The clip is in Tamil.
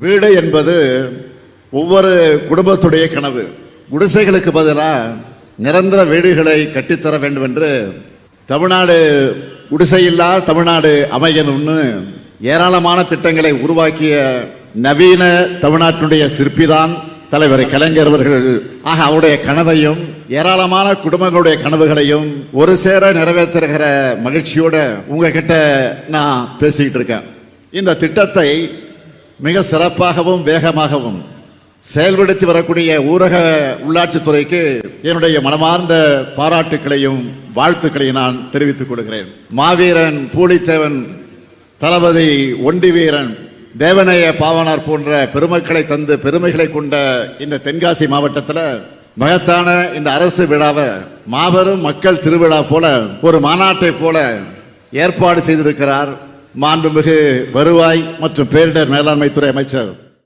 வீடு என்பது ஒவ்வொரு குடும்பத்துடைய கனவு. குடிசைகளுக்கு பதிலாக நிரந்தர வீடுகளை கட்டித்தர வேண்டும் என்று தமிழ்நாடு குடிசையில்லா தமிழ்நாடு அமையணும்னு ஏராளமான திட்டங்களை உருவாக்கிய நவீன தமிழ்நாட்டினுடைய சிற்பிதான் தலைவர் கலைஞர் அவர்கள். ஆக அவருடைய கனவையும் ஏராளமான குடும்பங்களுடைய கனவுகளையும் ஒரு சேர நிறைவேற்றுகிற மகிழ்ச்சியோட உங்ககிட்ட நான் பேசிக்கிட்டு இருக்கேன். இந்த திட்டத்தை மிக சிறப்பாகவும் வேகமாகவும் செயல்படுத்தி வரக்கூடிய ஊரக உள்ளாட்சித்துறைக்கு என்னுடைய மனமார்ந்த பாராட்டுக்களையும் வாழ்த்துக்களையும் நான் தெரிவித்துக் கொள்கிறேன். மாவீரன் பூலித்தேவன் தளபதி ஒண்டி வீரன் தேவனைய பாவனார் போன்ற பெருமக்களை தந்து பெருமைகளை கொண்ட இந்த தென்காசி மாவட்டத்தில் மகத்தான இந்த அரசு விழாவை மாபெரும் மக்கள் திருவிழா போல ஒரு மாநாட்டை போல ஏற்பாடு செய்திருக்கிறார் மாண்புமிகு வருவாய் மற்றும் பேரிடர் மேலாண்மை துறை அமைச்சர்